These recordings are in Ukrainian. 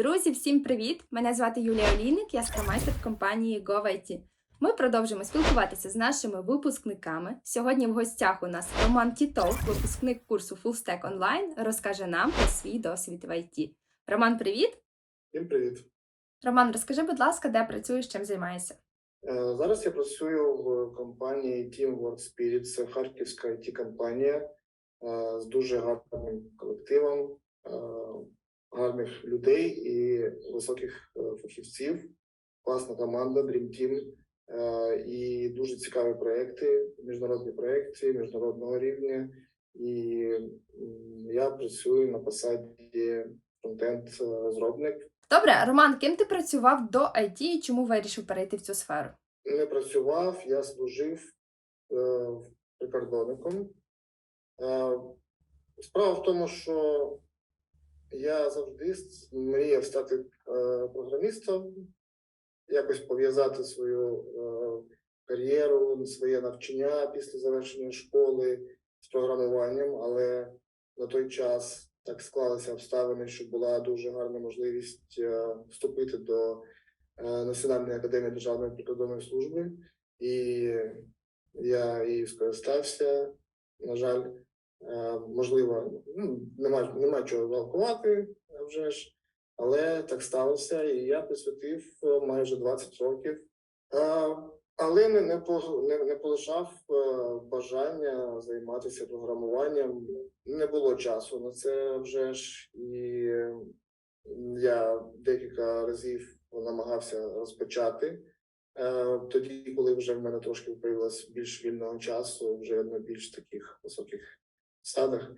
Друзі, всім привіт! Мене звати Юлія Олійник, я скромайстер компанії GoVIT. Ми продовжимо спілкуватися з нашими випускниками. Сьогодні в гостях у нас Роман Тітов, випускник курсу Full Stack Online, розкаже нам про свій досвід в IT. Роман, привіт! Всім привіт. Роман, розкажи, будь ласка, де працюєш, чим займаєшся? Е, Зараз я працюю в компанії Teamwork Spirit. Це харківська it компанія е, з дуже гарним колективом, е, гарних людей і високих е, фахівців. Класна команда, Dream Team. е, І дуже цікаві проекти, міжнародні проекти міжнародного рівня. І я працюю на посаді фронтенд-розробник. Добре, Роман, ким ти працював до IT і чому вирішив перейти в цю сферу? не працював, я служив е, прикордонником. Е, справа в тому, що я завжди мріяв стати е, програмістом, якось пов'язати свою е, кар'єру, своє навчання після завершення школи з програмуванням, але на той час так склалися обставини, що була дуже гарна можливість е, вступити до Національної академії Державної прикордонної служби, і я її скористався. На жаль, можливо, ну, нема, нема чого жалкувати вже ж, але так сталося, і я присвятив е, майже 20 років. Е, Але не, не, не, не полишав е, бажання займатися програмуванням. Не було часу на це вже ж, і я декілька разів намагався розпочати. Е, Тоді, коли вже в мене трошки появилось більш вільного часу, вже на більш таких високих садах.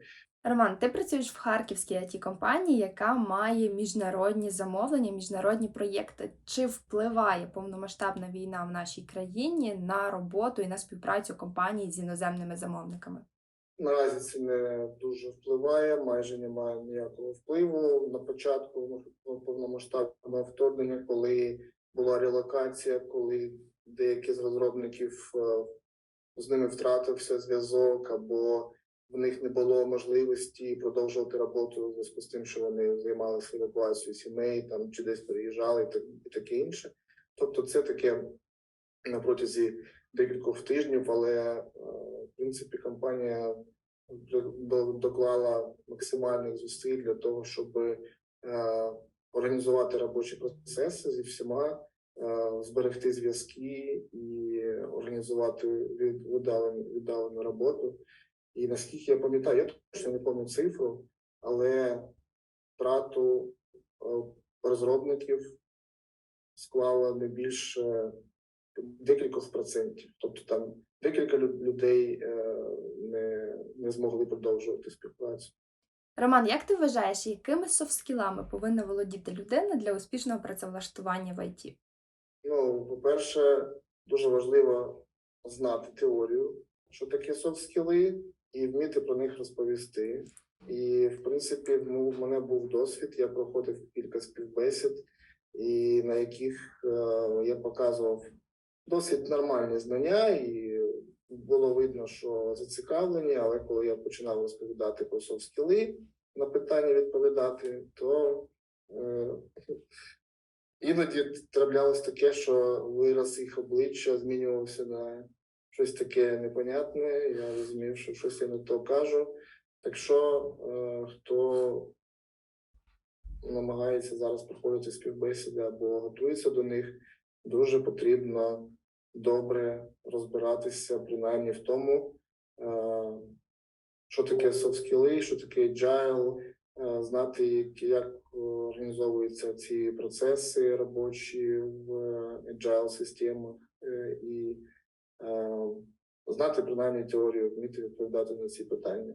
Роман, ти працюєш в харківській it компанії, яка має міжнародні замовлення, міжнародні проєкти. Чи впливає повномасштабна війна в нашій країні на роботу і на співпрацю компанії з іноземними замовниками? Наразі це не дуже впливає, майже немає ніякого впливу. На початку повномасштабного вторгнення, коли була релокація, коли деякі з розробників е, з ними втратився зв'язок, або в них не було можливості продовжувати роботу у зв'язку з тим, що вони займалися евакуацією сімей, там чи десь переїжджали, і таке інше. Тобто, це таке на протязі декількох тижнів, але е, в принципі компанія доклала максимальних зусиль для того, щоб е, організувати робочі процеси зі всіма, е, зберегти зв'язки і організувати віддалену, віддалену роботу. І наскільки я пам'ятаю, я точно не пам'ятаю цифру, але втрату е, розробників склала не більше декількох процентів. Тобто там декілька людей е, не, не змогли продовжувати співпрацю. Роман, як ти вважаєш, якими софт-скілами повинна володіти людина для успішного працевлаштування в IT? Ну, по-перше, дуже важливо знати теорію, що таке софт-скіли, і вміти про них розповісти. І, в принципі, ну, в мене був досвід, я проходив кілька співбесід, і на яких е, я показував досить нормальні знання, і було видно, що зацікавлені, але коли я починав розповідати про софт-скіли, на питання відповідати, то е, Іноді траплялось таке, що вираз їх обличчя змінювався на щось таке непонятне. Я розумів, що щось я не то кажу. Так що, е, хто намагається зараз проходити співбесіди або готується до них, дуже потрібно добре розбиратися, принаймні в тому, е, що таке софт-скіли, що таке agile, е, знати, як, як організовуються ці процеси робочі в agile системах і знати принаймні теорію, вміти відповідати на ці питання.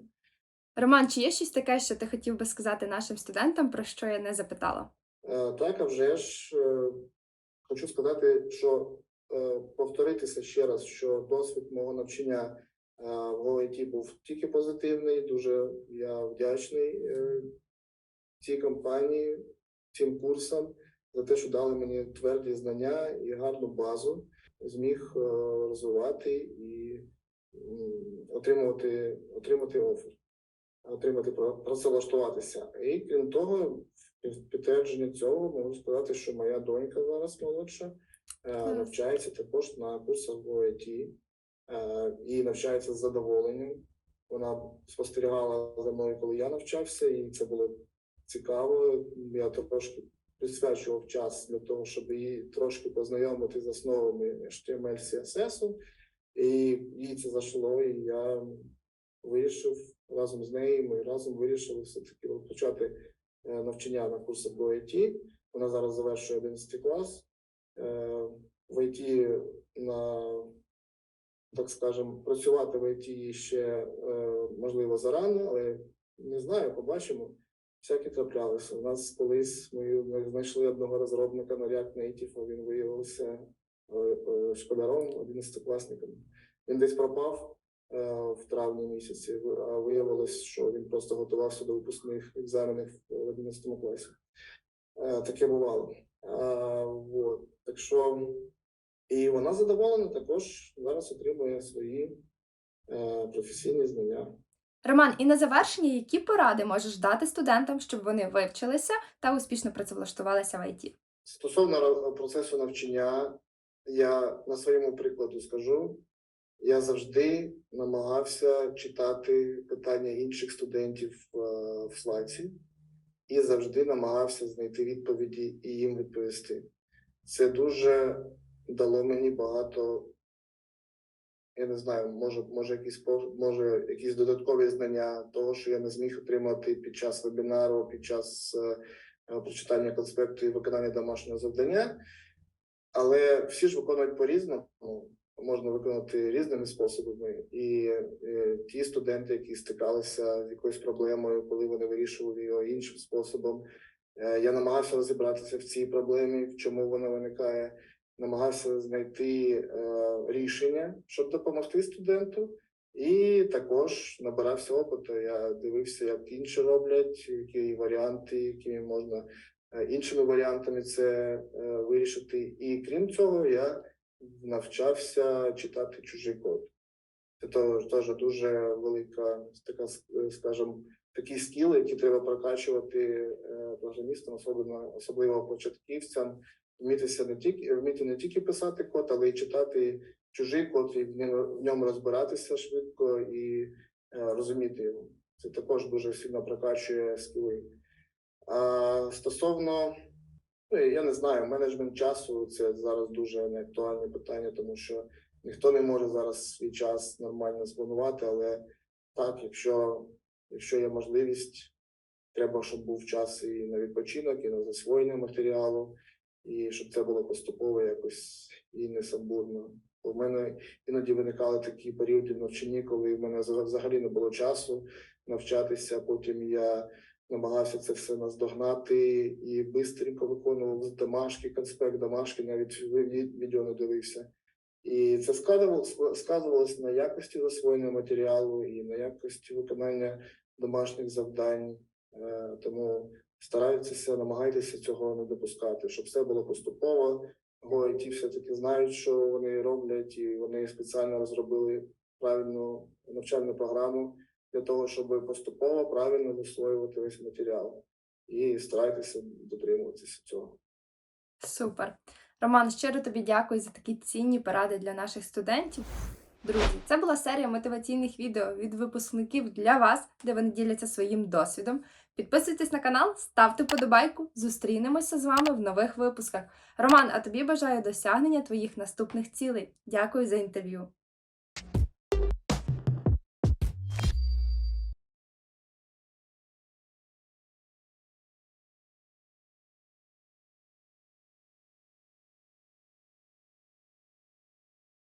Роман, чи є щось таке, що ти хотів би сказати нашим студентам, про що я не запитала? Е, Так, а вже ж е, хочу сказати, що е, повторитися ще раз, що досвід мого навчання е, в ОІТ був тільки позитивний. Дуже я вдячний е, цій компанії, цим курсам за те, що дали мені тверді знання і гарну базу, зміг е, розвивати і отримувати, отримати офер, отримати працевлаштуватися. І крім того, під- підтвердження цього можу сказати, що моя донька зараз молодша е, навчається також на курсах в ОІТ е, і навчається з задоволенням. Вона спостерігала за мною, коли я навчався, і це було цікаво. Я трошки присвячував час для того, щоб її трошки познайомити з основами HTML, CSS, і їй це зайшло, і я вирішив разом з нею. Ми разом вирішили все-таки почати е, навчання на курсах в IT. Вона зараз завершує 11 клас. Е, В IT на так скажемо, працювати в IT ще е, можливо зарано, але не знаю, побачимо. Всякі траплялися. У нас колись ми знайшли одного розробника на React Native, а він виявився е, е, школяром, 11-класником. Він десь пропав е, в травні місяці, а виявилось, що він просто готувався до випускних екзаменів в 11 класі. Таке бувало. Вот. Так що і вона задоволена також зараз отримує свої професійні знання. Роман, і на завершення, які поради можеш дати студентам, щоб вони вивчилися та успішно працевлаштувалися в ІТ? Стосовно процесу навчання, я на своєму прикладу скажу. Я завжди намагався читати питання інших студентів е, в Slack і завжди намагався знайти відповіді і їм відповісти. Це дуже дало мені багато, я не знаю, може, може, якісь, може, якісь додаткові знання того, що я не зміг отримати під час вебінару, під час е, е, прочитання конспекту і виконання домашнього завдання. Але всі ж виконують по-різному, можна виконати різними способами. І е, ті студенти, які стикалися з якоюсь проблемою, коли вони вирішували його іншим способом, е, я намагався розібратися в цій проблемі, в чому вона виникає, намагався знайти е, рішення, щоб допомогти студенту. І також набирався опиту. Я дивився, як інші роблять, які варіанти, якими можна е, іншими варіантами це е, вирішити. І крім цього, я навчався читати чужий код. Це теж, дуже велика така, скажімо, такі скіли, які треба прокачувати е, програмістам, особливо особливо початківцям, вмітися не тільки вміти не тільки писати код, але й читати чужий код і в ньому- розбиратися швидко і е, розуміти його. Це також дуже сильно прокачує скіли. А стосовно, ну, я не знаю, менеджмент часу це зараз дуже неактуальне питання, тому що ніхто не може зараз свій час нормально спланувати, але так, якщо, якщо є можливість, треба, щоб був час і на відпочинок, і на засвоєння матеріалу, і щоб це було поступово якось і не самбурно. У мене іноді виникали такі періоди в навчанні, коли в мене вза- взагалі не було часу навчатися. Потім я намагався це все наздогнати і швидко виконував домашки, конспект домашки, навіть ві- ві- відео не дивився. І це сказувалось на якості засвоєння матеріалу і на якості виконання домашніх завдань. Е, Тому старайтеся, намагайтеся цього не допускати, щоб все було поступово. Бо ті все-таки знають, що вони роблять, і вони спеціально розробили правильну навчальну програму для того, щоб поступово правильно засвоювати весь матеріал. І старайтеся дотримуватися цього. Супер. Роман, щиро тобі дякую за такі цінні поради для наших студентів. Друзі, це була серія мотиваційних відео від випускників для вас, де вони діляться своїм досвідом. Підписуйтесь на канал, ставте подобайку. Зустрінемося з вами в нових випусках. Роман, а тобі бажаю досягнення твоїх наступних цілей. Дякую за інтерв'ю.